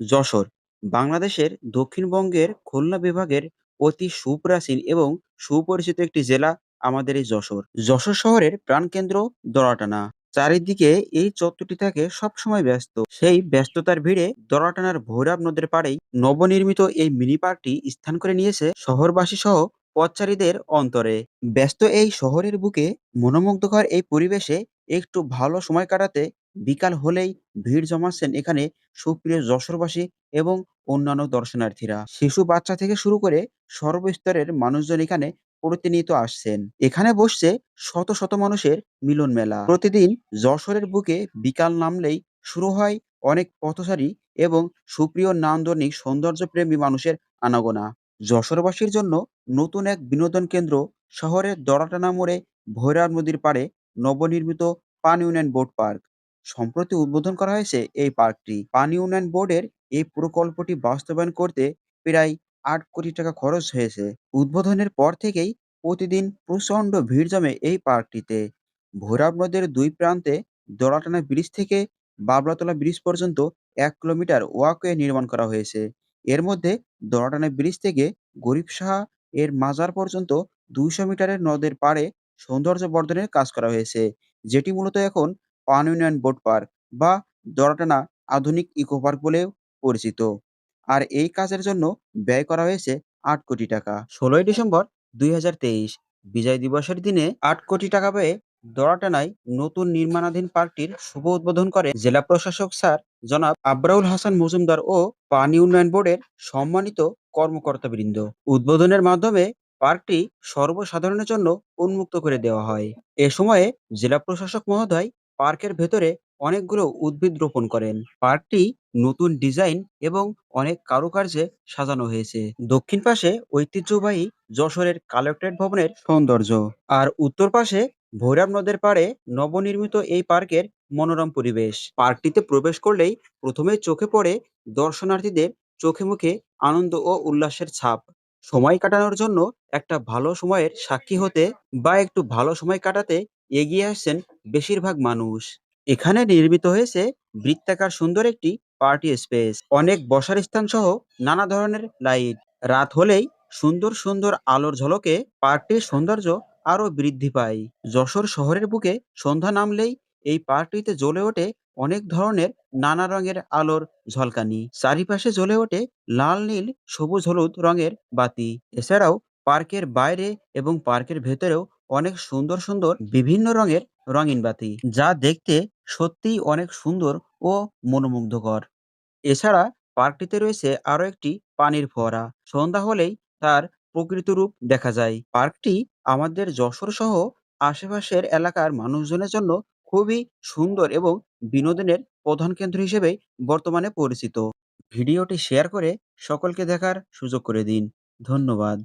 যশোর, বাংলাদেশের দক্ষিণবঙ্গের খুলনা বিভাগের অতি সুপ্রাচীন এবং সুপরিচিত একটি জেলা আমাদের এই যশোর। যশোর শহরের প্রাণকেন্দ্র দড়াটানা। চারিদিকে এই চত্বরটি থাকে সবসময় ব্যস্ত। সেই ব্যস্ততার ভিড়ে দড়াটানার ভৈরব নদের পাড়েই নবনির্মিত এই মিনি পার্কটি স্থান করে নিয়েছে শহরবাসী সহ পথচারীদের অন্তরে। ব্যস্ত এই শহরের বুকে মনোমুগ্ধকর এই পরিবেশে একটু ভালো সময় কাটাতে বিকাল হলেই ভিড় জমাচ্ছেন এখানে সুপ্রিয় যশোরবাসী এবং অন্যান্য দর্শনার্থীরা। শিশু বাচ্চা থেকে শুরু করে সর্বস্তরের মানুষজন এখানে প্রতিনিয়ত আসছেন। এখানে বসছে শত শত মানুষের মিলন মেলা। প্রতিদিন যশোরের বুকে বিকাল নামলেই শুরু হয় অনেক পথচারী এবং সুপ্রিয় নান্দনিক সৌন্দর্যপ্রেমী মানুষের আনাগোনা। যশোরবাসীর জন্য নতুন এক বিনোদন কেন্দ্র শহরের দড়াটানা মোড়ে ভৈরব নদীর পাড়ে নবনির্মিত পানি ইউনিয়ন বোট পার্ক। সম্প্রতি উদ্বোধন করা হয়েছে এই পার্কটি। পানি উন্নয়ন বোর্ডের এই প্রকল্পটি বাস্তবায়ন করতে প্রায় আট কোটি টাকা খরচ হয়েছে। উদ্বোধনের পর থেকেই প্রতিদিন প্রচণ্ড ভিড় জমে এই পার্কটিতে। ভৈরব নদের দুই প্রান্তে দড়াটানা ব্রিজ থেকে বাবলাতলা ব্রিজ পর্যন্ত এক কিলোমিটার ওয়াকওয়ে নির্মাণ করা হয়েছে। এর মধ্যে দড়াটানা ব্রিজ থেকে গরিব সাহা এর মাজার পর্যন্ত দুইশো মিটারের নদের পাড়ে সৌন্দর্য বর্ধনের কাজ করা হয়েছে। যেটি মূলত এখন পানি উন্নয়ন বোট পার্ক বা দড়াটানা আধুনিক ইকো পার্ক বলেও পরিচিত। আর এই কাজের জন্য ব্যয় করা হয়েছে আট কোটি টাকা। ষোলোই ডিসেম্বর দুই হাজার তেইশ, বিজয় দিবসের দিনে আট কোটি টাকা ব্যয়ে দড়াটানায় নতুন নির্মাণাধীন পার্কটির শুভ উদ্বোধন করে জেলা প্রশাসক স্যার জনাব আবরাউল হাসান মজুমদার ও পানি উন্নয়ন বোর্ডের সম্মানিত কর্মকর্তাবৃন্দ। উদ্বোধনের মাধ্যমে পার্কটি সর্বসাধারণের জন্য উন্মুক্ত করে দেওয়া হয়। এ সময়ে জেলা প্রশাসক মহোদয় পার্কের ভেতরে অনেকগুলো উদ্ভিদ রোপণ করেন। পার্কটি নতুন ডিজাইন এবং অনেক কারুকার্যে সাজানো হয়েছে। দক্ষিণ পাশে ঐতিহ্যবাহী যশোরের কালেক্টরেট ভবনের সৌন্দর্য আর উত্তর পাশে ভৈরব নদের পাড়ে নবনির্মিত এই পার্কের মনোরম পরিবেশ। পার্কটিতে প্রবেশ করলেই প্রথমেই চোখে পড়ে দর্শনার্থীদের চোখে মুখে আনন্দ ও উল্লাসের ছাপ। সময় কাটানোর জন্য একটা ভালো সময়ের সাক্ষী হতে বা একটু ভালো সময় কাটাতে এগিয়ে আসছেন বেশিরভাগ মানুষ। এখানে নির্মিত হয়েছে বৃত্তাকার সুন্দর একটি পার্টি স্পেস। অনেক বসার স্থান সহ নানা ধরনের লাইট। রাত হলেই সুন্দর সুন্দর আলোর ঝলকে পার্কটির সৌন্দর্য আরও বৃদ্ধি পায়। যশোর শহরের বুকে সন্ধ্যা নামলেই এই পার্কটিতে জ্বলে ওঠে অনেক ধরনের নানা রঙের আলোর ঝলকানি। চারিপাশে জ্বলে ওঠে লাল, নীল, সবুজ, হলুদ রঙের বাতি। এছাড়াও পার্কের বাইরে এবং পার্কের ভেতরেও অনেক সুন্দর সুন্দর বিভিন্ন রঙের রঙিন বাতি। যা দেখতে সত্যিই অনেক সুন্দর ও মনোমুগ্ধকর। এছাড়া পার্কটিতে রয়েছে আরও একটি পানির ফোয়ারা। সন্ধ্যা হলেই তার প্রকৃত রূপ দেখা যায়। পার্কটি আমাদের যশোর সহ আশেপাশের এলাকার মানুষজনের জন্য খুবই সুন্দর এবং বিনোদনের প্রধান কেন্দ্র হিসেবে বর্তমানে পরিচিত। ভিডিওটি শেয়ার করে সকলকে দেখার সুযোগ করে দিন। ধন্যবাদ।